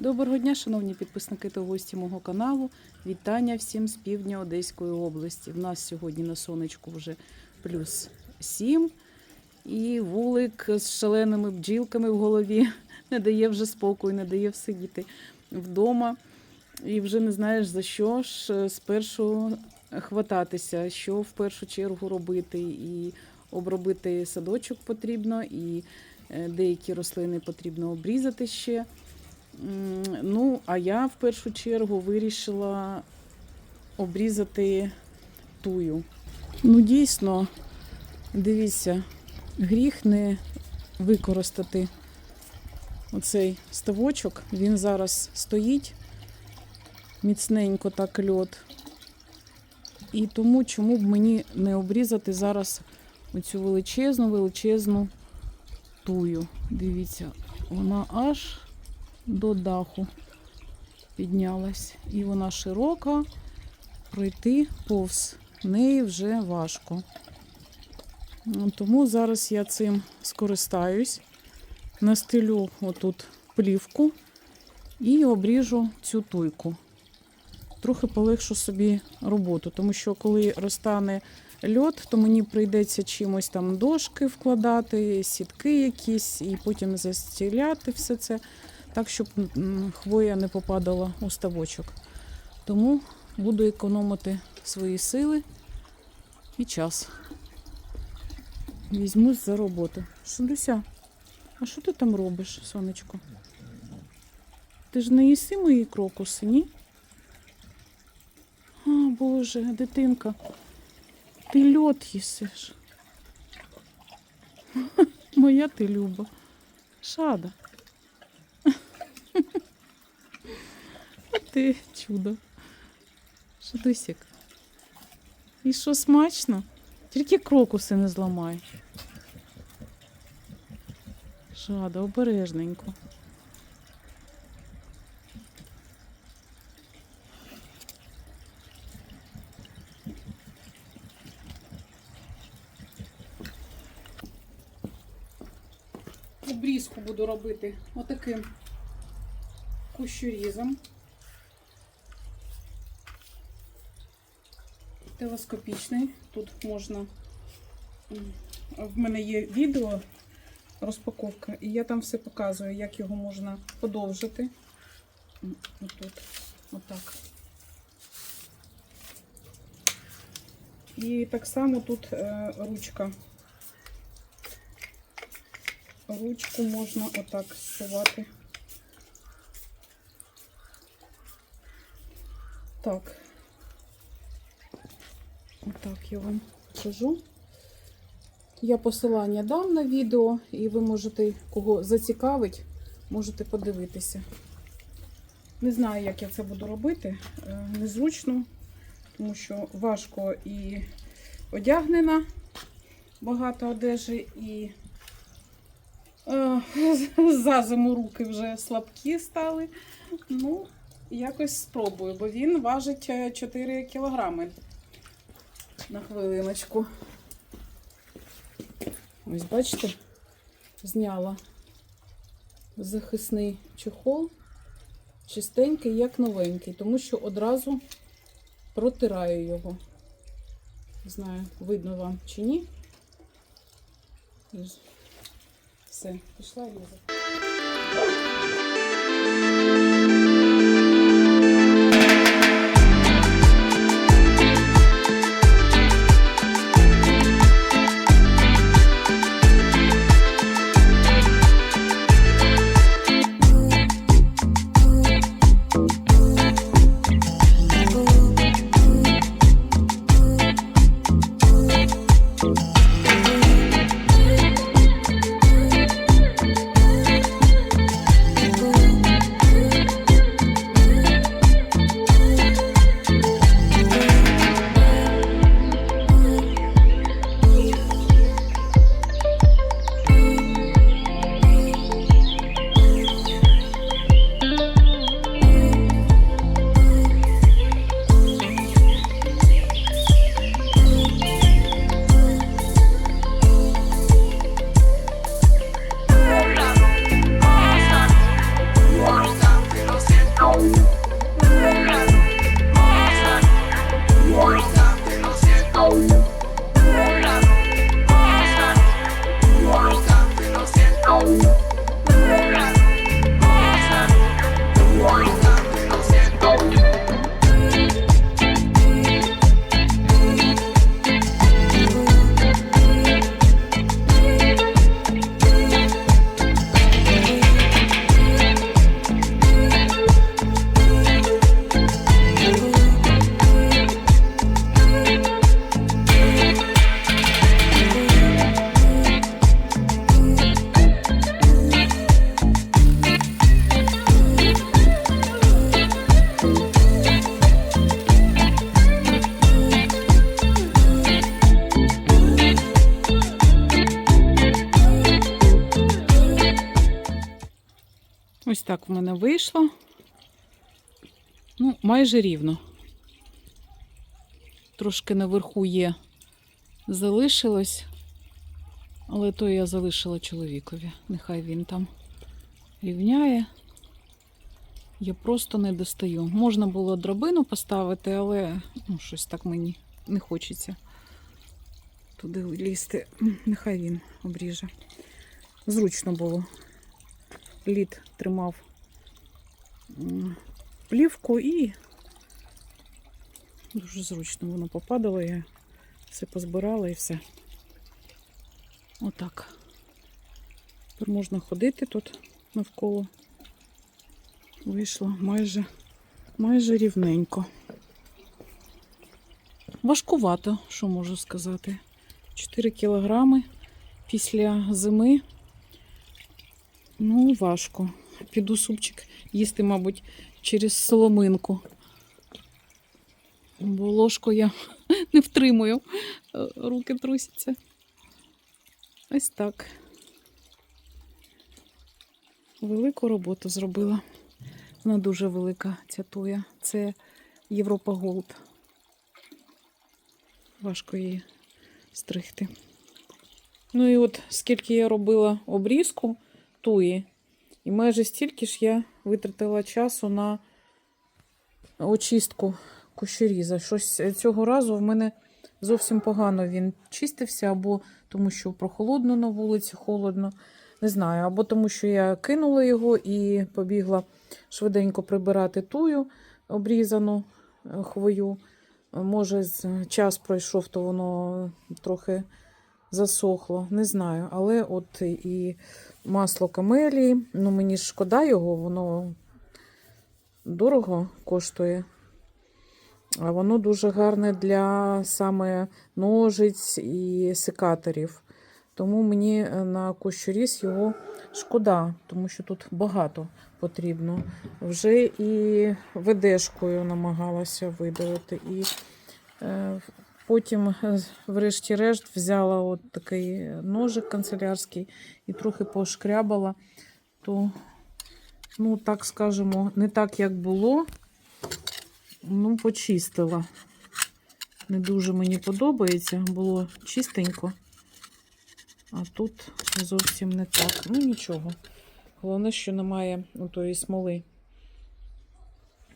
Доброго дня, шановні підписники та гості мого каналу. Вітання всім з півдня Одеської області. В нас сьогодні на сонечку вже плюс 7. І вулик з шаленими бджілками в голові не дає вже спокою, не дає всидіти вдома. І вже не знаєш за що ж е, спершу хвататися, що в першу чергу робити. І обробити садочок потрібно, і е, деякі рослини потрібно обрізати ще. Ну, а я в першу чергу вирішила обрізати тую. Ну, дійсно, дивіться, гріх не використати оцей ставочок. Він зараз стоїть міцненько так льот. І тому чому б мені не обрізати зараз оцю величезну, величезну тую. Дивіться, вона аж до даху піднялась. І вона широка, пройти повз неї вже важко. Тому зараз я цим скористаюсь, настелю отут плівку і обріжу цю туйку. Трохи полегшу собі роботу, тому що коли розтане льот, то мені прийдеться чимось там дошки вкладати, сітки якісь, і потім застіляти все це так, щоб хвоя не попадала у ставочок. Тому буду економити свої сили і час. Візьмусь за роботу. Шудуся, а що ти там робиш, сонечко? Ти ж не їси мої крокуси, ні? А, Боже, дитинка, ти льот їсиш. Моя ти люба. Шада. А ти чудо. Шадусік. І що смачно? Тільки крокуси не зламай. Шада, обережненько. Обрізку буду робити отаким кущорізом. Телескопічний. Тут можна. В мене є відео розпаковка, і я там все показую, як його можна подовжити. Отут. Отак. І так само тут е, ручка. Ручку можна отак зсувати. Так. Отак я вам покажу. Я посилання дам на відео, і ви можете, кого зацікавить, можете подивитися. Не знаю, як я це буду робити. Е, Незручно, тому що важко і одягнена, багато одежі, і е, за зиму руки вже слабкі стали. Ну, якось спробую, бо він важить е, 4 кілограми на хвилиночку. Ось бачите, зняла захисний чехол, чистенький, як новенький, тому що одразу протираю його. Не знаю, видно вам чи ні. Все, пішла різати. Так в мене вийшло. Ну, майже рівно. Трошки наверху є залишилось, але то я залишила чоловікові. Нехай він там рівняє. Я просто не достаю. Можна було драбину поставити, але ну, щось так мені не хочеться туди лізти. Нехай він обріже. Зручно було. Лід тримав плівку і дуже зручно воно попадало. Я все позбирала і все. Отак. Тепер можна ходити тут навколо. Вийшло майже, майже рівненько. Важкувато, що можу сказати. 4 кілограми після зими. Ну, важко. Піду супчик їсти, мабуть, через соломинку. Бо ложку я не втримую. Е, Руки трусяться. Ось так. Велику роботу зробила. Вона дуже велика, ця туя. Це Європа Голд. Важко її стригти. Ну і от скільки я робила обрізку туї, і майже стільки ж я витратила часу на очистку кущеріза. Щось цього разу в мене зовсім погано він чистився, або тому, що прохолодно на вулиці, холодно. Не знаю, або тому, що я кинула його і побігла швиденько прибирати тую обрізану е, хвою. Може, час пройшов, то воно трохи засохло, не знаю. Але от і масло камелії, ну мені шкода його, воно дорого коштує. А воно дуже гарне для саме ножиць і секаторів. Тому мені е, на кущоріз його шкода, тому що тут багато потрібно. Вже і ведешкою намагалася видалити. І е, потім, е, врешті-решт, взяла от такий ножик канцелярський і трохи пошкрябала, то, ну, так скажемо, не так, як було. Ну, почистила. Не дуже мені подобається, було чистенько. А тут зовсім не так. Ну нічого. Головне, що немає тої смоли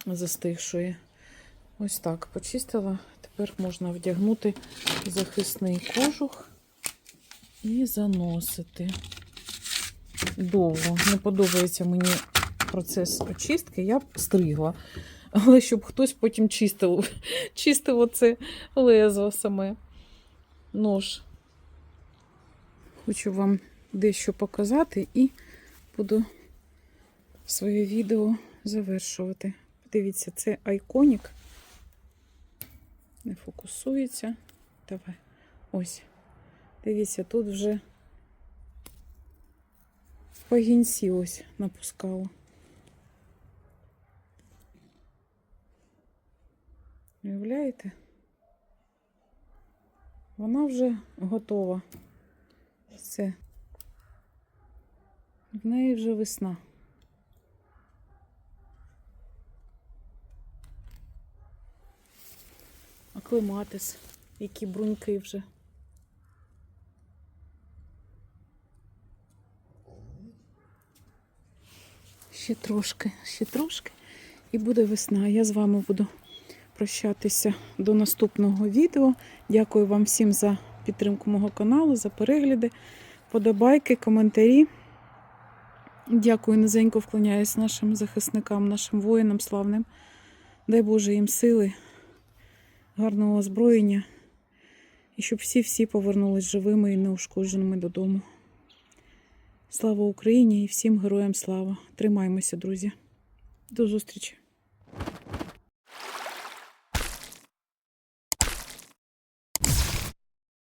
застигшої. Ось так почистила. Тепер можна вдягнути захисний кожух і заносити. Довго. Не подобається мені процес очистки, я б стригла. Але щоб хтось потім чистив, чистив оце лезо саме нож. Хочу вам дещо показати і буду своє відео завершувати. Подивіться, це айконік. Не фокусується. Давай. Ось. Дивіться, тут вже пагінці ось напускало. Уявляєте? Вона вже готова. Все. В неї вже весна. Аклематис, які бруньки вже. Ще трошки, ще трошки, і буде весна. Я з вами буду прощатися до наступного відео. Дякую вам всім за підтримку мого каналу, за перегляди, подобайки, коментарі. Дякую, низенько вклоняюсь нашим захисникам, нашим воїнам славним. Дай Боже їм сили, гарного озброєння. І щоб всі-всі повернулись живими і неушкодженими додому. Слава Україні і всім героям слава! Тримаймося, друзі. До зустрічі!